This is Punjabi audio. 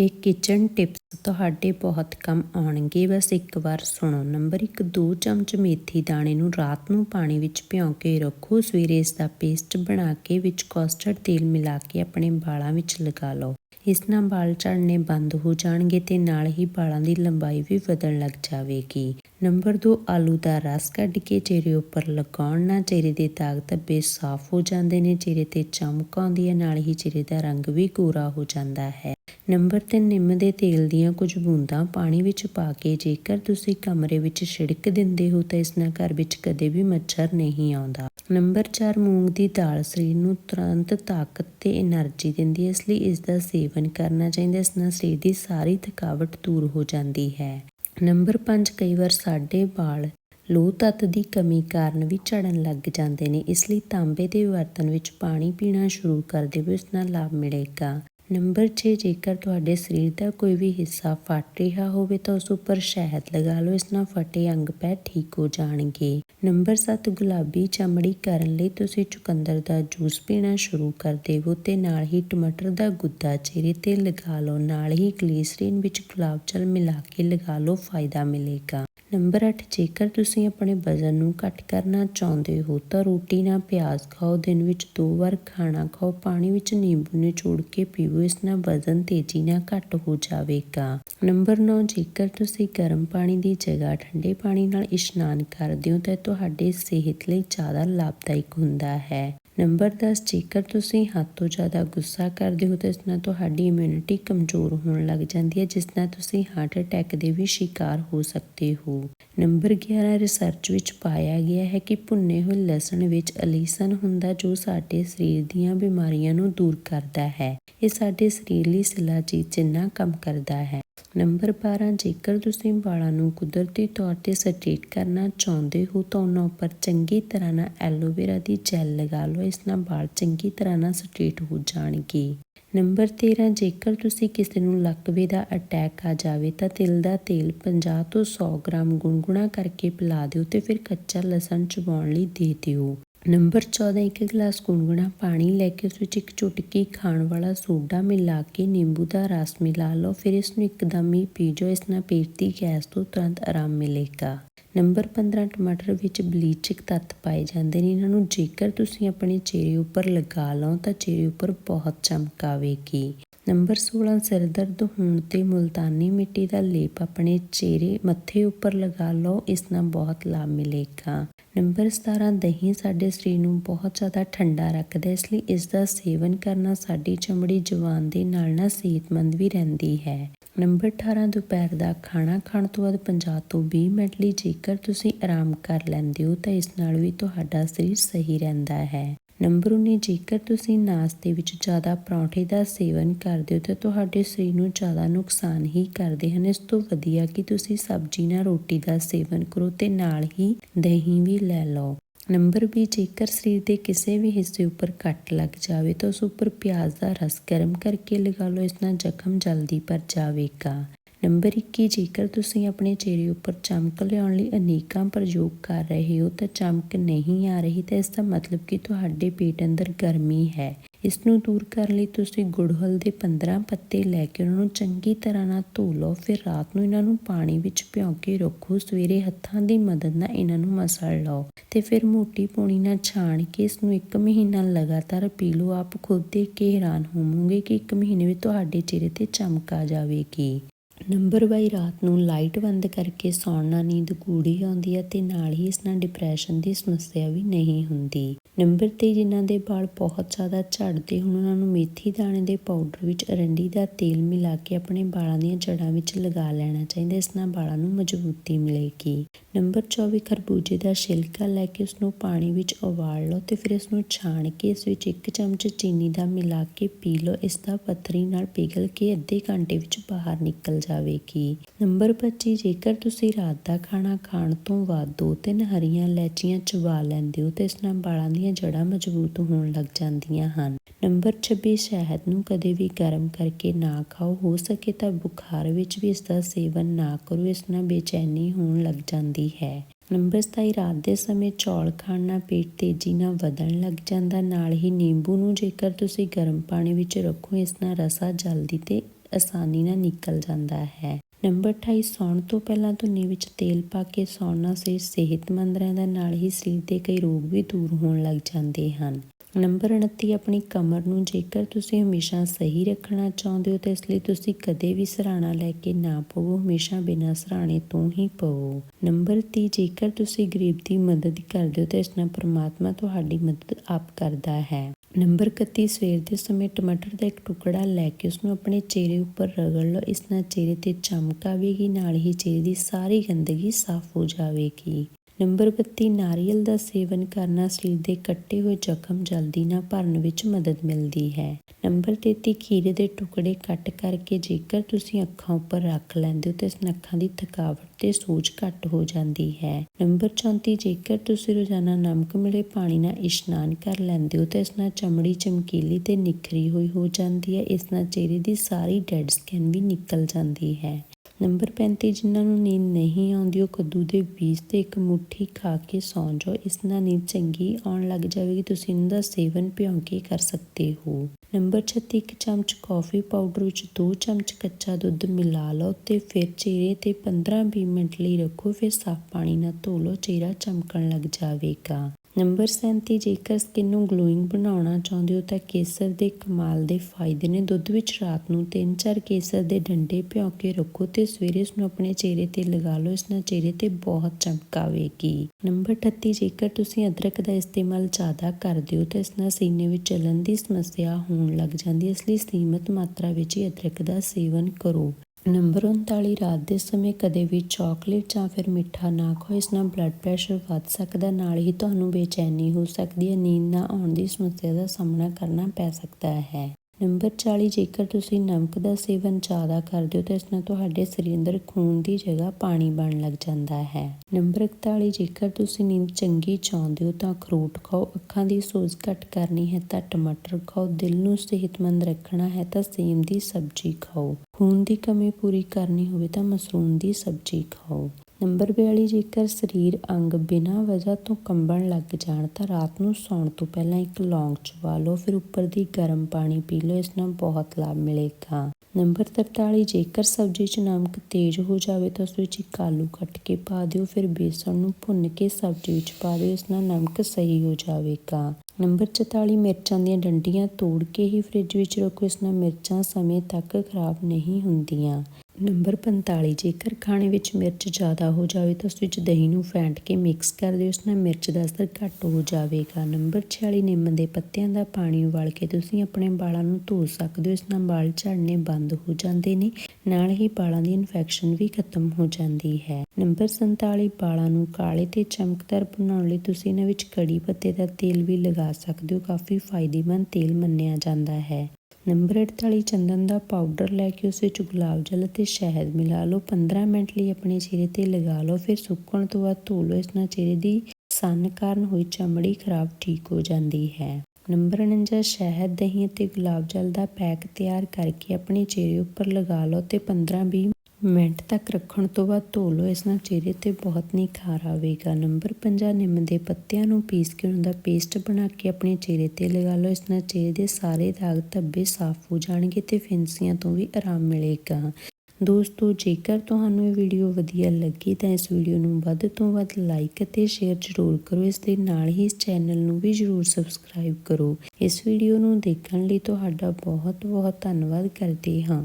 ਇਹ ਕਿਚਨ ਟਿਪਸ ਤੁਹਾਡੇ ਬਹੁਤ ਕੰਮ ਆਉਣਗੇ। ਬਸ ਇੱਕ ਵਾਰ ਸੁਣੋ। ਨੰਬਰ 1 2 ਚਮਚ ਮੇਥੀ ਦਾਣੇ ਨੂੰ ਰਾਤ ਨੂੰ ਪਾਣੀ ਵਿੱਚ ਭਿਉਂ ਕੇ ਰੱਖੋ। ਸਵੇਰੇ ਇਸ ਦਾ ਪੇਸਟ ਬਣਾ ਕੇ ਵਿੱਚ ਕਸਟਰਡ ਤੇਲ ਮਿਲਾ ਕੇ ਆਪਣੇ ਵਾਲਾਂ ਵਿੱਚ ਲਗਾ ਲਓ। ਇਸ ਨਾਲ ਵਾਲ ਝੜਨੇ ਬੰਦ ਹੋ ਜਾਣਗੇ ਤੇ ਨਾਲ ਹੀ ਵਾਲਾਂ ਦੀ ਲੰਬਾਈ ਵੀ ਵਧਣ ਲੱਗ ਜਾਵੇਗੀ। ਨੰਬਰ 2 ਆਲੂ ਦਾ ਰਸ ਕੱਢ ਕੇ ਚਿਹਰੇ ਉੱਪਰ ਲਗਾਉਣ ਨਾਲ ਚਿਹਰੇ ਦੇ ਦਾਗ ਧੱਬੇ ਸਾਫ਼ ਹੋ ਜਾਂਦੇ ਨੇ। ਚਿਹਰੇ ਤੇ ਚਮਕ ਆਉਂਦੀ ਹੈ। ਨਾਲ ਹੀ ਚਿਹਰੇ ਦਾ ਰੰਗ ਵੀ ਗੋਰਾ ਹੋ ਜਾਂਦਾ ਹੈ। ਨੰਬਰ 3 ਨਿੰਮ ਦੇ ਤੇਲ ਦੀਆਂ ਕੁਝ ਬੂੰਦਾਂ ਪਾਣੀ ਵਿੱਚ ਪਾ ਕੇ ਜੇਕਰ ਤੁਸੀਂ ਕਮਰੇ ਵਿੱਚ ਛਿੜਕ ਦਿੰਦੇ ਹੋ ਤਾਂ ਇਸ ਨਾਲ ਘਰ ਵਿੱਚ ਕਦੇ ਵੀ ਮੱਛਰ ਨਹੀਂ ਆਉਂਦਾ। ਨੰਬਰ 4 ਮੂੰਗ ਦੀ ਦਾਲ ਸਰੀਰ ਨੂੰ ਤੁਰੰਤ ਤਾਕਤ ਤੇ એનર્ਜੀ ਦਿੰਦੀ ਹੈ, ਇਸ ਲਈ ਇਸ ਦਾ ਸੇਵਨ ਕਰਨਾ ਚਾਹੀਦਾ ਇਸ ਨਾਲ ਸਰੀਰ ਦੀ ਸਾਰੀ ਥਕਾਵਟ ਦੂਰ ਹੋ ਜਾਂਦੀ ਹੈ। ਨੰਬਰ 5 ਕਈ ਵਾਰ ਸਾਡੇ ਵਾਲ ਲੋਹ ਤੱਤ ਦੀ ਕਮੀ ਕਾਰਨ ਵੀ ਝੜਨ ਲੱਗ ਜਾਂਦੇ ਨੇ, ਇਸ ਲਈ ਤਾਂਬੇ ਦੇ ਬਰਤਨ ਵਿੱਚ ਪਾਣੀ ਪੀਣਾ ਸ਼ੁਰੂ ਕਰ ਦਿਓ, ਇਸ ਨਾਲ ਲਾਭ ਮਿਲੇਗਾ। ਨੰਬਰ 6 ਜੇਕਰ ਤੁਹਾਡੇ ਸਰੀਰ ਦਾ ਕੋਈ ਵੀ ਹਿੱਸਾ ਫਟ ਰਿਹਾ ਹੋਵੇ ਤਾਂ ਉਸ ਉੱਪਰ ਸ਼ਹਿਦ ਲਗਾ ਲਓ, ਇਸ ਨਾਲ ਫਟੇ ਅੰਗ ਪੈ ਠੀਕ ਹੋ ਜਾਣਗੇ। ਨੰਬਰ 7 ਗੁਲਾਬੀ ਚਮੜੀ ਕਰਨ ਲਈ ਤੁਸੀਂ ਚੁਕੰਦਰ ਦਾ ਜੂਸ ਪੀਣਾ ਸ਼ੁਰੂ ਕਰ ਦੇਵੋ ਤੇ ਨਾਲ ਹੀ ਟਮਾਟਰ ਦਾ ਗੁੱਦਾ ਚਿਹਰੇ ਤੇ ਲਗਾ ਲਓ। ਨਾਲ ਹੀ ਗਲੀਸਰੀਨ ਵਿੱਚ ਗੁਲਾਬ ਜਲ ਮਿਲਾ ਕੇ ਲਗਾ ਲਓ, ਫਾਇਦਾ ਮਿਲੇਗਾ। ਨੰਬਰ 8 ਜੇਕਰ ਤੁਸੀਂ ਆਪਣੇ ਵਜ਼ਨ ਨੂੰ ਘੱਟ ਕਰਨਾ ਚਾਹੁੰਦੇ ਹੋ, ਤਾਂ ਰੋਟੀ ਨਾਲ ਪਿਆਜ਼ ਖਾਓ, ਦਿਨ ਵਿੱਚ ਦੋ ਵਾਰ ਖਾਣਾ ਖਾਓ, ਪਾਣੀ ਵਿੱਚ ਨਿੰਬੂ ਨਿਚੋੜ ਕੇ ਪੀਓ, ਇਸ ਨਾਲ ਵਜ਼ਨ ਤੇਜ਼ੀ ਨਾਲ ਘੱਟ ਹੋ ਜਾਵੇਗਾ। ਨੰਬਰ 9 ਜੇਕਰ ਤੁਸੀਂ ਗਰਮ ਪਾਣੀ ਦੀ ਜਗ੍ਹਾ ਠੰਡੇ ਪਾਣੀ ਨਾਲ ਇਸ਼ਨਾਨ ਕਰਦੇ ਹੋ, ਤਾਂ ਤੁਹਾਡੇ ਸਿਹਤ ਲਈ ਜ਼ਿਆਦਾ ਲਾਭਦਾਇਕ ਹੁੰਦਾ ਹੈ। ਨੰਬਰ 10 ਜੇਕਰ ਤੁਸੀਂ ਹੱਦ ਤੋਂ ਜ਼ਿਆਦਾ ਗੁੱਸਾ ਕਰਦੇ ਹੋ ਤਾਂ ਇਸ ਨਾਲ ਤੁਹਾਡੀ ਇਮਿਊਨਿਟੀ ਕਮਜ਼ੋਰ ਹੋਣ ਲੱਗ ਜਾਂਦੀ ਹੈ, ਜਿਸ ਨਾਲ ਤੁਸੀਂ ਹਾਰਟ ਅਟੈਕ ਦੇ ਵੀ ਸ਼ਿਕਾਰ ਹੋ ਸਕਦੇ ਹੋ। ਨੰਬਰ 11 ਰਿਸਰਚ ਵਿੱਚ ਪਾਇਆ ਗਿਆ ਹੈ ਕਿ ਭੁੰਨੇ ਹੋਏ ਲਸਣ ਵਿੱਚ ਅਲੀਸਨ ਹੁੰਦਾ ਜੋ ਸਾਡੇ ਸਰੀਰ ਦੀਆਂ ਬਿਮਾਰੀਆਂ ਨੂੰ ਦੂਰ ਕਰਦਾ ਹੈ। ਇਹ ਸਾਡੇ ਸਰੀਰ ਲਈ ਸਿਲਾਜੀਤ ਜਿੰਨਾ ਕੰਮ ਕਰਦਾ ਹੈ। ਨੰਬਰ 12 ਜੇਕਰ ਤੁਸੀਂ ਵਾਲਾਂ ਨੂੰ ਕੁਦਰਤੀ ਤੌਰ ਤੇ ਸਟ੍ਰੇਟ ਕਰਨਾ ਚਾਹੁੰਦੇ ਹੋ, ਤਾਂ ਉਹਨਾਂ ਉੱਪਰ ਚੰਗੀ ਤਰ੍ਹਾਂ ਨਾਲ ਐਲੋਵੇਰਾ ਦੀ ਜੈਲ ਲਗਾ ਲਓ। ਇਸ ਨਾਲ ਵਾਲ ਚੰਗੀ ਤਰ੍ਹਾਂ ਨਾਲ ਸਟ੍ਰੇਟ ਹੋ ਜਾਣਗੇ। ਨੰਬਰ 13 ਜੇਕਰ ਤੁਸੀਂ ਕਿਸੇ ਨੂੰ ਲਕਵੇ ਦਾ ਅਟੈਕ ਆ ਜਾਵੇ, ਤਾਂ ਤਿਲ ਦਾ ਤੇਲ 50 ਤੋਂ 100 ਗ੍ਰਾਮ ਗੁੰਗੁਣਾ ਕਰਕੇ ਪਿਲਾ ਦਿਓ ਤੇ ਫਿਰ ਕੱਚਾ ਲਸਣ ਚਬਾਉਣ ਲਈ ਦੇ ਦਿਓ। ਨੰਬਰ 14 ਇੱਕ ਗਲਾਸ ਗੁੰਗਣਾ ਪਾਣੀ ਲੈ ਕੇ ਉਸ ਵਿੱਚ ਇੱਕ ਚੁਟਕੀ ਖਾਣ ਵਾਲਾ ਸੋਡਾ ਮਿਲਾ ਕੇ ਨਿੰਬੂ ਦਾ ਰਸ ਮਿਲਾ ਲਓ, ਫਿਰ ਇਸ ਨੂੰ ਇੱਕਦਮ ਹੀ ਪੀ ਜਾਓ ਇਸ ਨਾਲ ਪੇਟ ਦੀ ਗੈਸ ਤੋਂ ਤੁਰੰਤ ਆਰਾਮ ਮਿਲੇਗਾ। ਨੰਬਰ 15 ਟਮਾਟਰ ਵਿੱਚ ਬਲੀਚਿਕ ਤੱਤ ਪਾਏ ਜਾਂਦੇ ਨੇ, ਇਹਨਾਂ ਨੂੰ ਜੇਕਰ ਤੁਸੀਂ ਆਪਣੇ ਚਿਹਰੇ ਉੱਪਰ ਲਗਾ ਲਓ, ਤਾਂ ਚਿਹਰੇ ਉੱਪਰ ਬਹੁਤ ਚਮਕ ਆਵੇਗੀ। ਨੰਬਰ 16 ਸਿਰ ਦਰਦ ਹੋਣ ਤੇ ਮੁਲਤਾਨੀ ਮਿੱਟੀ ਦਾ ਲੇਪ ਆਪਣੇ ਚਿਹਰੇ ਮੱਥੇ ਉੱਪਰ ਲਗਾ ਲਓ, ਇਸ ਨਾਲ ਬਹੁਤ ਲਾਭ ਮਿਲੇਗਾ। ਨੰਬਰ 17 ਦਹੀਂ ਸਾਡੇ ਸਰੀਰ ਨੂੰ ਬਹੁਤ ਜ਼ਿਆਦਾ ਠੰਡਾ ਰੱਖਦਾ ਇਸ ਲਈ ਇਸ ਦਾ ਸੇਵਨ ਕਰਨਾ ਸਾਡੀ ਚਮੜੀ ਜਵਾਨ ਦੇ ਨਾਲ ਨਾਲ ਸਿਹਤਮੰਦ ਵੀ ਰਹਿੰਦੀ ਹੈ। ਨੰਬਰ 18 ਦੁਪਹਿਰ ਦਾ ਖਾਣਾ ਖਾਣ ਤੋਂ ਬਾਅਦ 50 ਤੋਂ 20 ਮਿੰਟ ਲਈ ਜੇਕਰ ਤੁਸੀਂ ਆਰਾਮ ਕਰ ਲੈਂਦੇ ਹੋ, ਤਾਂ ਇਸ ਨਾਲ ਵੀ ਤੁਹਾਡਾ ਸਰੀਰ ਸਹੀ ਰਹਿੰਦਾ ਹੈ। ਨੰਬਰ 19 ਜੇਕਰ ਤੁਸੀਂ ਨਾਸ਼ਤੇ ਵਿੱਚ ਜ਼ਿਆਦਾ ਪਰੌਂਠੇ ਦਾ ਸੇਵਨ ਕਰਦੇ ਹੋ, ਤਾਂ ਤੁਹਾਡੇ ਸਰੀਰ ਨੂੰ ਜ਼ਿਆਦਾ ਨੁਕਸਾਨ ਹੀ ਕਰਦੇ ਹਨ। ਇਸ ਤੋਂ ਵਧੀਆ ਕਿ ਤੁਸੀਂ ਸਬਜ਼ੀ ਨਾਲ ਰੋਟੀ ਦਾ ਸੇਵਨ ਕਰੋ ਤੇ ਨਾਲ ਹੀ ਦਹੀਂ ਵੀ ਲੈ ਲਓ। ਨੰਬਰ 20 ਜੇਕਰ ਸਰੀਰ ਦੇ ਕਿਸੇ ਵੀ ਹਿੱਸੇ ਉੱਪਰ ਕੱਟ ਲੱਗ ਜਾਵੇ, ਤਾਂ ਉਸ ਉੱਪਰ ਪਿਆਜ਼ ਦਾ ਰਸ ਗਰਮ ਕਰਕੇ ਲਗਾ ਲਓ। ਇਸ ਨਾਲ ਜ਼ਖਮ ਜਲਦੀ ਭਰ ਜਾਵੇਗਾ। ਨੰਬਰ 21 ਜੇਕਰ ਤੁਸੀਂ ਆਪਣੇ ਚਿਹਰੇ ਉੱਪਰ ਚਮਕ ਲਿਆਉਣ ਲਈ ਅਨੇਕਾਂ ਪ੍ਰਯੋਗ ਕਰ ਰਹੇ ਹੋ ਤਾਂ ਚਮਕ ਨਹੀਂ ਆ ਰਹੀ ਤਾਂ ਇਸ ਦਾ ਮਤਲਬ ਕਿ ਤੁਹਾਡੇ ਪੇਟ ਅੰਦਰ ਗਰਮੀ ਹੈ। ਇਸ ਨੂੰ ਦੂਰ ਕਰਨ ਲਈ ਤੁਸੀਂ ਗੁੜਹਲ ਦੇ 15 ਪੱਤੇ ਲੈ ਕੇ ਉਹਨਾਂ ਨੂੰ ਚੰਗੀ ਤਰ੍ਹਾਂ ਨਾਲ ਧੋ ਲਓ। ਫਿਰ ਰਾਤ ਨੂੰ ਇਹਨਾਂ ਨੂੰ ਪਾਣੀ ਵਿੱਚ ਭਿਓ ਕੇ ਰੱਖੋ। ਸਵੇਰੇ ਹੱਥਾਂ ਦੀ ਮਦਦ ਨਾਲ ਇਹਨਾਂ ਨੂੰ ਮਸਲ ਲਓ ਤੇ ਫਿਰ ਮੋਟੀ ਪੋਣੀ ਨਾਲ ਛਾਣ ਕੇ ਇਸ ਨੂੰ 1 ਮਹੀਨਾ ਲਗਾਤਾਰ ਪੀ ਲਓ। ਆਪ ਖੁਦ ਦੇਖ ਕੇ ਹੈਰਾਨ ਹੋਵੋਗੇ ਕਿ 1 ਮਹੀਨੇ ਵਿੱਚ ਤੁਹਾਡੇ ਚਿਹਰੇ ਤੇ ਚਮਕ ਆ ਜਾਵੇਗੀ। ਨੰਬਰ 22 ਰਾਤ ਨੂੰ ਲਾਈਟ ਬੰਦ ਕਰਕੇ ਸੌਣ ਨਾਲ ਨੀਂਦ ਗੂੜੀ ਆਉਂਦੀ ਹੈ ਤੇ ਨਾਲ ਹੀ ਇਸ ਨਾਲ ਡਿਪਰੈਸ਼ਨ ਦੀ ਸਮੱਸਿਆ ਵੀ ਨਹੀਂ ਹੁੰਦੀ। ਨੰਬਰ 3 ਜਿਨ੍ਹਾਂ ਦੇ ਵਾਲ ਬਹੁਤ ਜ਼ਿਆਦਾ ਝੜਦੇ ਹੁਣ ਉਹਨਾਂ ਨੂੰ ਮੇਥੀ ਦਾਣੇ ਦੇ ਪਾਊਡਰ ਵਿੱਚ ਅਰੰਡੀ ਦਾ ਤੇਲ ਮਿਲਾ ਕੇ ਆਪਣੇ ਵਾਲਾਂ ਦੀਆਂ ਜੜ੍ਹਾਂ ਵਿੱਚ ਲਗਾ ਲੈਣਾ ਚਾਹੀਦਾ, ਇਸ ਨਾਲ ਵਾਲਾਂ ਨੂੰ ਮਜ਼ਬੂਤੀ ਮਿਲੇਗੀ। ਨੰਬਰ 24 ਖਰਬੂਜੇ ਦਾ ਛਿਲਕਾ ਲੈ ਕੇ ਉਸ ਨੂੰ ਪਾਣੀ ਵਿੱਚ ਉਬਾਲ ਲਓ ਤੇ ਫਿਰ ਇਸ ਨੂੰ ਛਾਣ ਕੇ ਇਸ ਵਿੱਚ ਇੱਕ ਚਮਚ ਚੀਨੀ ਦਾ ਮਿਲਾ ਕੇ ਪੀ ਲਓ, ਇਸ ਦਾ ਪੱਥਰੀ ਨਾਲ ਪਿਘਲ ਕੇ ਅੱਧੇ ਘੰਟੇ ਵਿੱਚ ਬਾਹਰ ਨਿਕਲ ਜਾਵੇਗੀ ਨੰਬਰ 25 ਜੇਕਰ ਤੁਸੀਂ ਰਾਤ ਦਾ ਖਾਣਾ ਖਾਣ ਤੋਂ ਬਾਅਦ ਦੋ ਤਿੰਨ ਹਰੀਆਂ ਇਲਾਚੀਆਂ ਚਬਾ ਲੈਂਦੇ ਹੋ ਤੇ ਇਸ ਨਾਲ ਵਾਲਾਂ ਦੀਆਂ ਜੜ੍ਹਾਂ ਮਜ਼ਬੂਤ ਹੋਣ ਲੱਗ ਜਾਂਦੀਆਂ ਹਨ। ਨੰਬਰ 26 ਸ਼ਹਿਦ ਨੂੰ ਕਦੇ ਵੀ ਗਰਮ ਕਰਕੇ ਨਾ ਖਾਓ। ਹੋ ਸਕੇ ਤਾਂ ਬੁਖਾਰ ਵਿੱਚ ਵੀ ਇਸ ਦਾ ਸੇਵਨ ਨਾ ਕਰੋ, ਇਸ ਨਾਲ ਬੇਚੈਨੀ ਹੋਣ ਲੱਗ ਜਾਂਦੀ ਹੈ। ਨੰਬਰ 27 ਰਾਤ ਦੇ ਸਮੇਂ ਚੌਲ ਖਾਣ ਨਾਲ ਪੇਟ ਤੇਜ਼ੀ ਨਾਲ ਵਧਣ ਲੱਗ ਜਾਂਦਾ। ਨਾਲ ਹੀ ਨਿੰਬੂ ਨੂੰ ਜੇਕਰ ਤੁਸੀਂ ਗਰਮ ਪਾਣੀ ਵਿੱਚ ਰੱਖੋ, ਇਸ ਨਾਲ ਰਸਾ ਜਲਦੀ ਤੇ ਆਸਾਨੀ ਨਾਲ ਨਿਕਲ ਜਾਂਦਾ ਹੈ। ਨੰਬਰ 28 ਸੌਣ ਤੋਂ ਪਹਿਲਾਂ ਧੁੰਨੀ ਵਿੱਚ ਤੇਲ ਪਾ ਕੇ ਸੌਣ ਨਾਲ ਸਰੀਰ ਸਿਹਤਮੰਦ ਰਹਿੰਦਾ ਨਾਲ ਹੀ ਸਰੀਰ ਦੇ ਕਈ ਰੋਗ ਵੀ ਦੂਰ ਹੋਣ ਲੱਗ ਜਾਂਦੇ ਹਨ। ਨੰਬਰ 29 ਆਪਣੀ ਕਮਰ ਨੂੰ ਜੇਕਰ ਤੁਸੀਂ ਹਮੇਸ਼ਾ ਸਹੀ ਰੱਖਣਾ ਚਾਹੁੰਦੇ ਹੋ ਤਾਂ ਇਸ ਲਈ ਤੁਸੀਂ ਕਦੇ ਵੀ ਸਰਾਣਾ ਲੈ ਕੇ ਨਾ ਪਵੋ, ਹਮੇਸ਼ਾ ਬਿਨਾਂ ਸਰਾਣੇ ਤੋਂ ਹੀ ਪਵੋ। ਨੰਬਰ 30 ਜੇਕਰ ਤੁਸੀਂ ਗਰੀਬ ਦੀ ਮਦਦ ਕਰਦੇ ਹੋ ਤਾਂ ਇਸ ਨਾਲ ਪਰਮਾਤਮਾ ਤੁਹਾਡੀ ਮਦਦ ਆਪ ਕਰਦਾ ਹੈ। ਨੰਬਰ 31 ਸਵੇਰ ਦੇ ਸਮੇਂ ਟਮਾਟਰ ਦਾ ਇੱਕ ਟੁਕੜਾ ਲੈ ਕੇ ਉਸ ਨੂੰ ਆਪਣੇ ਚਿਹਰੇ ਉੱਪਰ ਰਗੜ ਲਓ। ਇਸ ਨਾਲ ਚਿਹਰੇ ਤੇ ਚਮਕ ਆਵੇਗੀ, ਨਾਲ ਹੀ ਚਿਹਰੇ ਦੀ ਸਾਰੀ ਗੰਦਗੀ ਸਾਫ਼ ਹੋ ਜਾਵੇਗੀ। ਨੰਬਰ 32 ਨਾਰੀਅਲ ਦਾ ਸੇਵਨ ਕਰਨਾ ਸਰੀਰ ਦੇ ਕੱਟੇ ਹੋਏ ਜ਼ਖਮ ਜਲਦੀ ਨਾ ਭਰਨ ਵਿੱਚ ਮਦਦ ਮਿਲਦੀ ਹੈ। ਨੰਬਰ 33 ਖੀਰੇ ਦੇ ਟੁਕੜੇ ਕੱਟ ਕਰਕੇ ਜੇਕਰ ਤੁਸੀਂ ਅੱਖਾਂ ਉੱਪਰ ਰੱਖ ਲੈਂਦੇ ਹੋ ਤਾਂ ਇਸ ਅੱਖਾਂ ਦੀ ਥਕਾਵਟ ਤੇ ਸੋਜ ਘੱਟ ਹੋ ਜਾਂਦੀ ਹੈ। ਨੰਬਰ 34 ਜੇਕਰ ਤੁਸੀਂ ਰੋਜ਼ਾਨਾ ਨਮਕ ਮਿਲੇ ਪਾਣੀ ਨਾਲ ਇਸ਼ਨਾਨ ਕਰ ਲੈਂਦੇ ਹੋ ਤਾਂ ਇਸ ਨਾਲ ਚਮੜੀ ਚਮਕੀਲੀ ਤੇ ਨਿਖਰੀ ਹੋਈ ਹੋ ਜਾਂਦੀ ਹੈ। ਇਸ ਨਾਲ ਚਿਹਰੇ ਦੀ ਸਾਰੀ ਡੈਡ ਸਕਿਨ ਵੀ ਨਿਕਲ ਜਾਂਦੀ ਹੈ। ਨੰਬਰ 35 ਜਿਨ੍ਹਾਂ ਨੂੰ ਨੀਂਦ ਨਹੀਂ ਆਉਂਦੀ, ਉਹ ਕੱਦੂ ਦੇ ਬੀਜ ਤੇ ਇੱਕ ਮੁੱਠੀ ਖਾ ਕੇ ਸੌਂ ਜਾਓ। ਇਸ ਨਾਲ ਨੀਂਦ ਚੰਗੀ ਆਉਣ ਲੱਗ ਜਾਵੇਗੀ। ਤੁਸੀਂ ਇਹਨਾਂ ਦਾ ਸੇਵਨ ਭਿਉਂ ਕੇ ਕਰ ਸਕਦੇ ਹੋ। ਨੰਬਰ 36 ਇੱਕ ਚਮਚ ਕਾਫੀ ਪਾਊਡਰ ਵਿੱਚ 2 ਚਮਚ ਕੱਚਾ ਦੁੱਧ ਮਿਲਾ ਲਓ ਤੇ ਫਿਰ ਚਿਹਰੇ ਤੇ 15-20 ਮਿੰਟ ਲਈ ਰੱਖੋ। ਫਿਰ ਸਾਫ਼ ਪਾਣੀ ਨਾਲ ਧੋ ਲਓ। ਚਿਹਰਾ ਚਮਕਣ ਲੱਗ ਜਾਵੇਗਾ। ਨੰਬਰ 37 ਜੇਕਰ ਸਕਿਨ ਨੂੰ ਗਲੋਇੰਗ ਬਣਾਉਣਾ ਚਾਹੁੰਦੇ ਹੋ ਤਾਂ ਕੇਸਰ ਦੇ ਕਮਾਲ ਦੇ ਫਾਇਦੇ ਨੇ। ਦੁੱਧ ਵਿੱਚ ਰਾਤ ਨੂੰ 3-4 ਕੇਸਰ ਦੇ ਡੰਡੇ ਭਿਓ ਕੇ ਰੱਖੋ ਤੇ ਸਵੇਰੇ ਇਸ ਨੂੰ ਆਪਣੇ ਚਿਹਰੇ ਤੇ ਲਗਾ ਲਓ। ਇਸ ਨਾਲ ਚਿਹਰੇ ਤੇ ਬਹੁਤ ਚਮਕ ਆਵੇਗੀ। ਨੰਬਰ 38 ਜੇਕਰ ਤੁਸੀਂ ਅਦਰਕ ਦਾ ਇਸਤੇਮਾਲ ਜ਼ਿਆਦਾ ਕਰਦੇ ਹੋ ਤਾਂ ਇਸ ਨਾਲ ਸੀਨੇ ਵਿੱਚ ਜਲਨ ਦੀ ਸਮੱਸਿਆ ਹੋਣ ਲੱਗ ਜਾਂਦੀ ਹੈ। ਇਸ ਲਈ ਸੀਮਤ ਮਾਤਰਾ ਵਿੱਚ ਹੀ ਅਦਰਕ ਦਾ ਸੇਵਨ ਕਰੋ। ਨੰਬਰ 39 ਰਾਤ ਦੇ ਸਮੇਂ ਕਦੇ ਵੀ ਚਾਕਲੇਟ ਜਾਂ ਫਿਰ ਮਿੱਠਾ ਨਾ ਖਾਓ, ਇਸ ਨਾਲ ਬਲੱਡ ਪ੍ਰੈਸ਼ਰ ਵੱਧ ਸਕਦਾ, ਨਾਲ ਹੀ ਤੁਹਾਨੂੰ ਬੇਚੈਨੀ ਹੋ ਸਕਦੀ ਹੈ, ਨੀਂਦ ਨਾ ਆਉਣ ਦੀ ਸਮੱਸਿਆ ਦਾ ਸਾਹਮਣਾ ਕਰਨਾ ਪੈ ਸਕਦਾ ਹੈ। ਨੰਬਰ 40 ਜੇਕਰ ਤੁਸੀਂ ਨਮਕ ਦਾ ਸੇਵਨ ਜ਼ਿਆਦਾ ਕਰਦੇ ਹੋ ਤਾਂ ਇਸ ਨਾਲ ਤੁਹਾਡੇ ਸਰੀਰ ਅੰਦਰ ਖੂਨ ਦੀ ਜਗ੍ਹਾ ਪਾਣੀ ਬਣਨ ਲੱਗ ਜਾਂਦਾ ਹੈ। ਨੰਬਰ 41 ਜੇਕਰ ਤੁਸੀਂ ਨੀਂਦ ਚੰਗੀ ਚਾਹੁੰਦੇ ਹੋ ਤਾਂ ਅਖਰੋਟ ਖਾਓ। ਅੱਖਾਂ ਦੀ ਸੋਜ ਘੱਟ ਕਰਨੀ ਹੈ ਤਾਂ ਟਮਾਟਰ ਖਾਓ। ਦਿਲ ਨੂੰ ਸਿਹਤਮੰਦ ਰੱਖਣਾ ਹੈ ਤਾਂ ਸੇਮ ਦੀ ਸਬਜ਼ੀ ਖਾਓ। ਖੂਨ ਦੀ ਕਮੀ ਪੂਰੀ ਕਰਨੀ ਹੋਵੇ ਤਾਂ ਮਸਰੂਮ ਦੀ ਸਬਜ਼ੀ ਖਾਓ। ਨੰਬਰ 42 ਜੇਕਰ ਸਰੀਰ ਅੰਗ ਬਿਨਾਂ ਵਜ੍ਹਾ ਤੋਂ ਕੰਬਣ ਲੱਗ ਜਾਣ ਤਾਂ ਰਾਤ ਨੂੰ ਸੌਣ ਤੋਂ ਪਹਿਲਾਂ ਇੱਕ ਲੌਂਗ ਚਬਾ ਲਓ, ਫਿਰ ਉੱਪਰ ਦੀ ਗਰਮ ਪਾਣੀ ਪੀ ਲਓ, ਇਸ ਨਾਲ ਬਹੁਤ ਲਾਭ ਮਿਲੇਗਾ। ਨੰਬਰ 43 ਜੇਕਰ ਸਬਜ਼ੀ 'ਚ ਨਮਕ ਤੇਜ਼ ਹੋ ਜਾਵੇ ਤਾਂ ਉਸ ਵਿੱਚ ਇੱਕ ਆਲੂ ਕੱਟ ਕੇ ਪਾ ਦਿਓ, ਫਿਰ ਬੇਸਣ ਨੂੰ ਭੁੰਨ ਕੇ ਸਬਜ਼ੀ ਵਿੱਚ ਪਾ ਦਿਓ, ਇਸ ਨਾਲ ਨਮਕ ਸਹੀ ਹੋ ਜਾਵੇਗਾ। ਨੰਬਰ 44 ਮਿਰਚਾਂ ਦੀਆਂ ਡੰਡੀਆਂ ਤੋੜ ਕੇ ਹੀ ਫ੍ਰਿਜ ਵਿੱਚ ਰੱਖੋ, ਇਸ ਨਾਲ ਮਿਰਚਾਂ ਸਮੇਂ ਤੱਕ ਖਰਾਬ ਨਹੀਂ ਹੁੰਦੀਆਂ। ਨੰਬਰ 45 ਜੇਕਰ ਖਾਣੇ ਵਿੱਚ ਮਿਰਚ ਜ਼ਿਆਦਾ ਹੋ ਜਾਵੇ ਤਾਂ ਉਸ ਵਿੱਚ ਦਹੀਂ ਨੂੰ ਫੈਂਟ ਕੇ ਮਿਕਸ ਕਰ ਦਿਓ ਇਸ ਨਾਲ ਮਿਰਚ ਦਾ ਅਸਰ ਘੱਟ ਹੋ ਜਾਵੇਗਾ। ਨੰਬਰ 46 ਨਿੰਮ ਦੇ ਪੱਤਿਆਂ ਦਾ ਪਾਣੀ ਉਬਾਲ ਕੇ ਤੁਸੀਂ ਆਪਣੇ ਵਾਲਾਂ ਨੂੰ ਧੋ ਸਕਦੇ ਹੋ, ਇਸ ਨਾਲ ਵਾਲ ਝੜਨੇ ਬੰਦ ਹੋ ਜਾਂਦੇ ਨੇ, ਨਾਲ ਹੀ ਵਾਲਾਂ ਦੀ ਇਨਫੈਕਸ਼ਨ ਵੀ ਖਤਮ ਹੋ ਜਾਂਦੀ ਹੈ। ਨੰਬਰ 47 ਵਾਲਾਂ ਨੂੰ ਕਾਲੇ ਤੇ ਚਮਕਦਾਰ ਬਣਾਉਣ ਲਈ ਤੁਸੀਂ ਇਹਨਾਂ ਵਿੱਚ ਕੜੀ ਪੱਤੇ ਦਾ ਤੇਲ ਵੀ ਲਗਾ ਸਕਦੇ ਹੋ, ਕਾਫੀ ਫਾਇਦੇਮੰਦ ਤੇਲ ਮੰਨਿਆ ਜਾਂਦਾ ਹੈ। ਨੰਬਰ 48 ਚੰਦਨ ਦਾ ਪਾਊਡਰ ਲੈ ਕੇ ਉਸ ਵਿੱਚ ਗੁਲਾਬ ਜਲ ਅਤੇ ਸ਼ਹਿਦ ਮਿਲਾ ਲਓ। 15 ਮਿੰਟ ਲਈ ਆਪਣੇ ਚਿਹਰੇ ਤੇ ਲਗਾ ਲਓ। ਫਿਰ ਸੁੱਕਣ ਤੋਂ ਬਾਅਦ ਧੋ ਲਓ। ਇਸ ਨਾਲ ਚਿਹਰੇ ਦੀ ਸਨ ਕਾਰਨ ਹੋਈ ਚਮੜੀ ਖਰਾਬ ਠੀਕ ਹੋ ਜਾਂਦੀ ਹੈ। ਨੰਬਰ 49 ਸ਼ਹਿਦ, ਦਹੀਂ ਅਤੇ ਗੁਲਾਬ ਜਲ ਦਾ ਪੈਕ ਤਿਆਰ ਕਰਕੇ ਆਪਣੇ ਚਿਹਰੇ ਉੱਪਰ ਲਗਾ ਲਓ ਤੇ 15-20 ਮਿੰਟ ਤੱਕ ਰੱਖਣ ਤੋਂ ਬਾਅਦ ਧੋ ਲਓ, ਇਸ ਨਾਲ ਚਿਹਰੇ ਤੇ ਬਹੁਤ ਨਿਖਾਰ ਆਵੇਗਾ। ਨੰਬਰ 50 ਨਿੰਮ ਦੇ ਪੱਤਿਆਂ ਨੂੰ ਪੀਸ ਕੇ ਉਹਨਾਂ ਦਾ ਪੇਸਟ ਬਣਾ ਕੇ ਆਪਣੇ ਚਿਹਰੇ ਤੇ ਲਗਾ ਲਓ। ਇਸ ਨਾਲ ਚਿਹਰੇ ਦੇ ਸਾਰੇ ਦਾਗ ਧੱਬੇ ਸਾਫ਼ ਹੋ ਜਾਣਗੇ ਤੇ ਫਿੰਸੀਆਂ ਤੋਂ ਵੀ ਆਰਾਮ ਮਿਲੇਗਾ। ਦੋਸਤੋ, ਜੇਕਰ ਤੁਹਾਨੂੰ ਇਹ ਵੀਡੀਓ ਵਧੀਆ ਲੱਗੀ ਤਾਂ ਇਸ ਵੀਡੀਓ ਨੂੰ ਵੱਧ ਤੋਂ ਵੱਧ ਲਾਈਕ ਅਤੇ ਸ਼ੇਅਰ ਜ਼ਰੂਰ ਕਰੋ। ਇਸ ਦੇ ਨਾਲ ਹੀ ਇਸ ਚੈਨਲ ਨੂੰ ਵੀ ਜ਼ਰੂਰ ਸਬਸਕ੍ਰਾਈਬ ਕਰੋ। ਇਸ ਵੀਡੀਓ ਨੂੰ ਦੇਖਣ ਲਈ ਤੁਹਾਡਾ ਬਹੁਤ ਬਹੁਤ ਧੰਨਵਾਦ ਕਰਦੇ ਹਾਂ।